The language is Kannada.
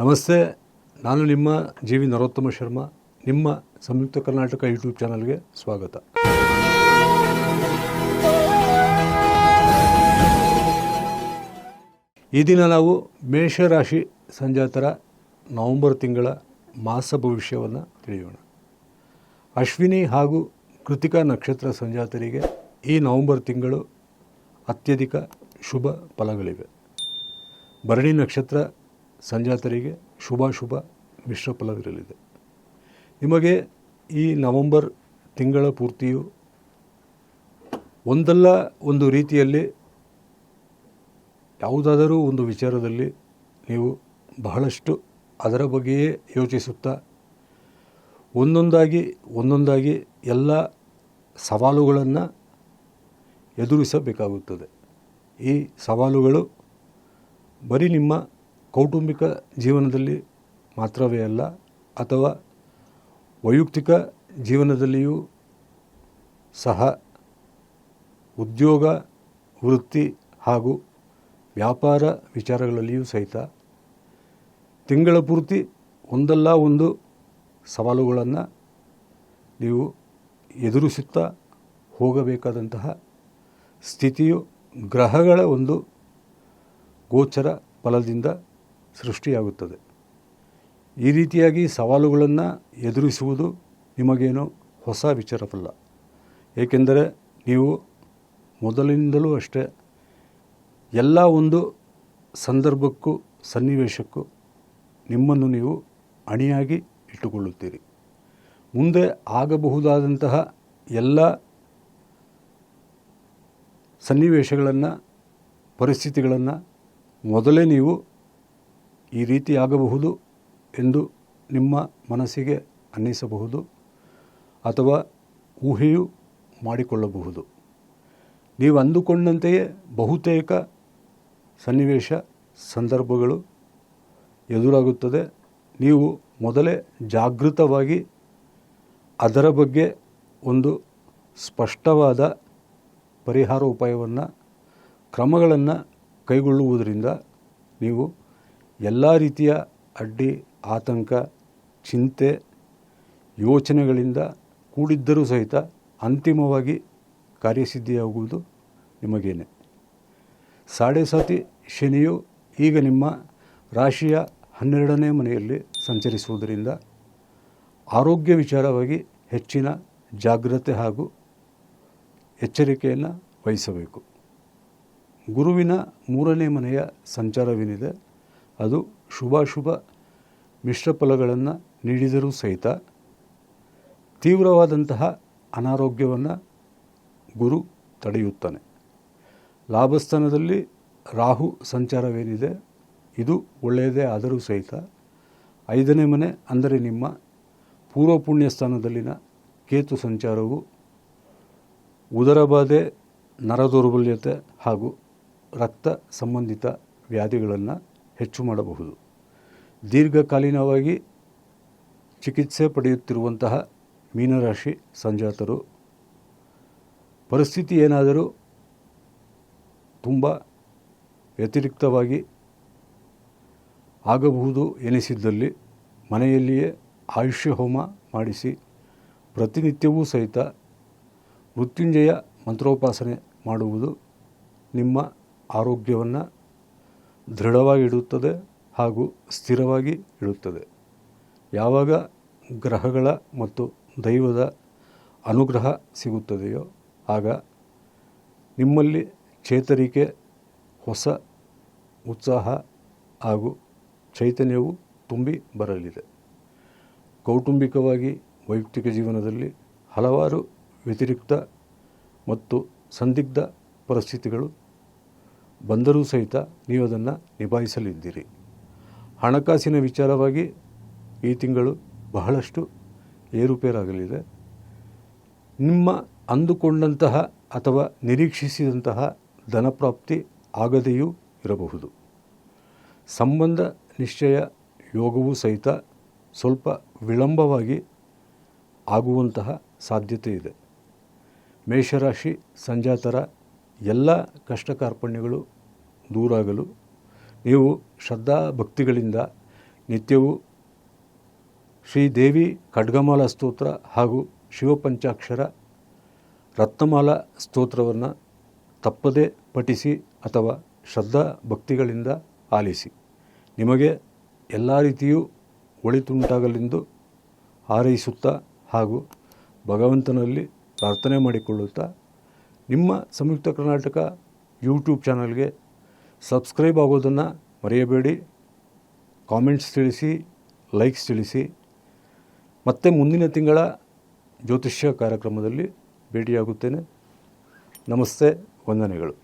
ನಮಸ್ತೆ, ನಾನು ನಿಮ್ಮ ಜಿ ವಿ ನರೋತ್ತಮ ಶರ್ಮಾ, ನಿಮ್ಮ ಸಂಯುಕ್ತ ಕರ್ನಾಟಕ ಯೂಟ್ಯೂಬ್ ಚಾನಲ್ಗೆ ಸ್ವಾಗತ. ಈ ದಿನ ನಾವು ಮೇಷರಾಶಿ ಸಂಜಾತರ ನವೆಂಬರ್ ತಿಂಗಳ ಮಾಸ ಭವಿಷ್ಯವನ್ನು ತಿಳಿಯೋಣ. ಅಶ್ವಿನಿ ಹಾಗೂ ಕೃತಿಕಾ ನಕ್ಷತ್ರ ಸಂಜಾತರಿಗೆ ಈ ನವೆಂಬರ್ ತಿಂಗಳು ಅತ್ಯಧಿಕ ಶುಭ ಫಲಗಳಿವೆ. ಭರಣಿ ನಕ್ಷತ್ರ ಸಂಜಾತರಿಗೆ ಶುಭಾಶುಭ ಮಿಶ್ರ ಫಲವಿರಲಿದೆ. ನಿಮಗೆ ಈ ನವೆಂಬರ್ ತಿಂಗಳ ಪೂರ್ತಿಯು ಒಂದಲ್ಲ ಒಂದು ರೀತಿಯಲ್ಲಿ ಯಾವುದಾದರೂ ಒಂದು ವಿಚಾರದಲ್ಲಿ ನೀವು ಬಹಳಷ್ಟು ಅದರ ಬಗ್ಗೆಯೇ ಯೋಚಿಸುತ್ತಾ ಒಂದೊಂದಾಗಿ ಒಂದೊಂದಾಗಿ ಎಲ್ಲ ಸವಾಲುಗಳನ್ನು ಎದುರಿಸಬೇಕಾಗುತ್ತದೆ. ಈ ಸವಾಲುಗಳು ಬರೀ ನಿಮ್ಮ ಕೌಟುಂಬಿಕ ಜೀವನದಲ್ಲಿ ಮಾತ್ರವೇ ಅಲ್ಲ, ಅಥವಾ ವೈಯಕ್ತಿಕ ಜೀವನದಲ್ಲಿಯೂ ಸಹ ಉದ್ಯೋಗ, ವೃತ್ತಿ ಹಾಗೂ ವ್ಯಾಪಾರ ವಿಚಾರಗಳಲ್ಲಿಯೂ ಸಹಿತ ತಿಂಗಳ ಪೂರ್ತಿ ಒಂದಲ್ಲ ಒಂದು ಸವಾಲುಗಳನ್ನು ನೀವು ಎದುರಿಸುತ್ತಾ ಹೋಗಬೇಕಾದಂತಹ ಸ್ಥಿತಿಯು ಗ್ರಹಗಳ ಒಂದು ಗೋಚರ ಫಲದಿಂದ ಸೃಷ್ಟಿಯಾಗುತ್ತದೆ. ಈ ರೀತಿಯಾಗಿ ಸವಾಲುಗಳನ್ನು ಎದುರಿಸುವುದು ನಿಮಗೇನು ಹೊಸ ವಿಚಾರವಲ್ಲ. ಏಕೆಂದರೆ ನೀವು ಮೊದಲಿನಿಂದಲೂ ಅಷ್ಟೇ ಎಲ್ಲ ಒಂದು ಸಂದರ್ಭಕ್ಕೂ ಸನ್ನಿವೇಶಕ್ಕೂ ನಿಮ್ಮನ್ನು ನೀವು ಅಣಿಯಾಗಿ ಇಟ್ಟುಕೊಳ್ಳುತ್ತೀರಿ. ಮುಂದೆ ಆಗಬಹುದಾದಂತಹ ಎಲ್ಲ ಸನ್ನಿವೇಶಗಳನ್ನು, ಪರಿಸ್ಥಿತಿಗಳನ್ನು ಮೊದಲೇ ನೀವು ಈ ರೀತಿ ಆಗಬಹುದು ಎಂದು ನಿಮ್ಮ ಮನಸ್ಸಿಗೆ ಅನ್ನಿಸಬಹುದು ಅಥವಾ ಊಹೆಯು ಮಾಡಿಕೊಳ್ಳಬಹುದು. ನೀವು ಅಂದುಕೊಂಡಂತೆಯೇ ಬಹುತೇಕ ಸನ್ನಿವೇಶ ಸಂದರ್ಭಗಳು ಎದುರಾಗುತ್ತದೆ. ನೀವು ಮೊದಲೇ ಜಾಗೃತವಾಗಿ ಅದರ ಬಗ್ಗೆ ಒಂದು ಸ್ಪಷ್ಟವಾದ ಪರಿಹಾರ ಉಪಾಯವನ್ನು ಕ್ರಮಗಳನ್ನು ಕೈಗೊಳ್ಳುವುದರಿಂದ ನೀವು ಎಲ್ಲ ರೀತಿಯ ಅಡ್ಡಿ, ಆತಂಕ, ಚಿಂತೆ, ಯೋಚನೆಗಳಿಂದ ಕೂಡಿದ್ದರೂ ಸಹಿತ ಅಂತಿಮವಾಗಿ ಕಾರ್ಯಸಿದ್ಧಿಯಾಗುವುದು ನಿಮಗೇನೆ. ಸಾಡೆ ಸಾತಿ ಶನಿಯು ಈಗ ನಿಮ್ಮ ರಾಶಿಯ ಹನ್ನೆರಡನೇ ಮನೆಯಲ್ಲಿ ಸಂಚರಿಸುವುದರಿಂದ ಆರೋಗ್ಯ ವಿಚಾರವಾಗಿ ಹೆಚ್ಚಿನ ಜಾಗ್ರತೆ ಹಾಗೂ ಎಚ್ಚರಿಕೆಯನ್ನು ವಹಿಸಬೇಕು. ಗುರುವಿನ ಮೂರನೇ ಮನೆಯ ಸಂಚಾರವೇನಿದೆ? ಅದು ಶುಭಾಶುಭ ಮಿಶ್ರ ಫಲಗಳನ್ನು ನೀಡಿದರೂ ಸಹಿತ ತೀವ್ರವಾದಂತಹ ಅನಾರೋಗ್ಯವನ್ನು ಗುರು ತಡೆಯುತ್ತಾನೆ. ಲಾಭಸ್ಥಾನದಲ್ಲಿ ರಾಹು ಸಂಚಾರವೇನಿದೆ? ಇದು ಒಳ್ಳೆಯದೇ ಆದರೂ ಸಹಿತ ಐದನೇ ಮನೆ ಅಂದರೆ ನಿಮ್ಮ ಪೂರ್ವ ಪುಣ್ಯ ಸ್ಥಾನದಲ್ಲಿನ ಕೇತು ಸಂಚಾರವು ಉದರಬಾಧೆ ನರ ದೌರ್ಬಲ್ಯತೆ ಹಾಗೂ ರಕ್ತ ಸಂಬಂಧಿತ ವ್ಯಾಧಿಗಳನ್ನು ಹೆಚ್ಚು ಮಾಡಬಹುದು. ದೀರ್ಘಕಾಲೀನವಾಗಿ ಚಿಕಿತ್ಸೆ ಪಡೆಯುತ್ತಿರುವಂತಹ ಮೀನರಾಶಿ ಸಂಜಾತರು, ಪರಿಸ್ಥಿತಿ ಏನಾದರೂ ತುಂಬ ವ್ಯತಿರಿಕ್ತವಾಗಿ ಆಗಬಹುದು ಎನಿಸಿದ್ದಲ್ಲಿ ಮನೆಯಲ್ಲಿಯೇ ಆಯುಷ್ಯ ಹೋಮ ಮಾಡಿಸಿ ಪ್ರತಿನಿತ್ಯವೂ ಸಹಿತ ಮೃತ್ಯುಂಜಯ ಮಂತ್ರೋಪಾಸನೆ ಮಾಡುವುದು ನಿಮ್ಮ ಆರೋಗ್ಯವನ್ನು ದೃಢವಾಗಿ ಇಡುತ್ತದೆ ಹಾಗೂ ಸ್ಥಿರವಾಗಿ ಇಡುತ್ತದೆ. ಯಾವಾಗ ಗ್ರಹಗಳ ಮತ್ತು ದೈವದ ಅನುಗ್ರಹ ಸಿಗುತ್ತದೆಯೋ ಆಗ ನಿಮ್ಮಲ್ಲಿ ಚೇತರಿಕೆ, ಹೊಸ ಉತ್ಸಾಹ ಹಾಗೂ ಚೈತನ್ಯವು ತುಂಬಿ ಬರಲಿದೆ. ಕೌಟುಂಬಿಕವಾಗಿ ವೈಯಕ್ತಿಕ ಜೀವನದಲ್ಲಿ ಹಲವಾರು ವ್ಯತಿರಿಕ್ತ ಮತ್ತು ಸಂದಿಗ್ಧ ಪರಿಸ್ಥಿತಿಗಳು ಬಂದರೂ ಸಹಿತ ನೀವು ಅದನ್ನು ನಿಭಾಯಿಸಲಿದ್ದೀರಿ. ಹಣಕಾಸಿನ ವಿಚಾರವಾಗಿ ಈ ತಿಂಗಳು ಬಹಳಷ್ಟು ಏರುಪೇರಾಗಲಿದೆ. ನಿಮ್ಮ ಅಂದುಕೊಂಡಂತಹ ಅಥವಾ ನಿರೀಕ್ಷಿಸಿದಂತಹ ಧನಪ್ರಾಪ್ತಿ ಆಗದೆಯೂ ಇರಬಹುದು. ಸಂಬಂಧ ನಿಶ್ಚಯ ಯೋಗವೂ ಸಹಿತ ಸ್ವಲ್ಪ ವಿಳಂಬವಾಗಿ ಆಗುವಂತಹ ಸಾಧ್ಯತೆ ಇದೆ. ಮೇಷರಾಶಿ ಸಂಜಾತರ ಎಲ್ಲ ಕಷ್ಟ ಕಾರ್ಪಣ್ಯಗಳು ದೂರಾಗಲು ನೀವು ಶ್ರದ್ಧಾ ಭಕ್ತಿಗಳಿಂದ ನಿತ್ಯವೂ ಶ್ರೀದೇವಿ ಖಡ್ಗಮಾಲ ಸ್ತೋತ್ರ ಹಾಗೂ ಶಿವಪಂಚಾಕ್ಷರ ರತ್ನಮಾಲ ಸ್ತೋತ್ರವನ್ನು ತಪ್ಪದೇ ಪಠಿಸಿ ಅಥವಾ ಶ್ರದ್ಧಾ ಭಕ್ತಿಗಳಿಂದ ಆಲಿಸಿ. ನಿಮಗೆ ಎಲ್ಲ ರೀತಿಯೂ ಒಳಿತುಂಟಾಗಲೆಂದು ಹಾರೈಸುತ್ತಾ ಹಾಗೂ ಭಗವಂತನಲ್ಲಿ ಪ್ರಾರ್ಥನೆ ಮಾಡಿಕೊಳ್ಳುತ್ತಾ ನಿಮ್ಮ ಸಂಯುಕ್ತ ಕರ್ನಾಟಕ ಯೂಟ್ಯೂಬ್ ಚಾನಲ್ಗೆ ಸಬ್ಸ್ಕ್ರೈಬ್ ಆಗೋದನ್ನು ಮರೆಯಬೇಡಿ. ಕಾಮೆಂಟ್ಸ್ ತಿಳಿಸಿ, ಲೈಕ್ಸ್ ತಿಳಿಸಿ. ಮತ್ತೆ ಮುಂದಿನ ತಿಂಗಳ ಜ್ಯೋತಿಷ್ಯ ಕಾರ್ಯಕ್ರಮದಲ್ಲಿ ಭೇಟಿಯಾಗುತ್ತೇನೆ. ನಮಸ್ತೆ, ವಂದನೆಗಳು.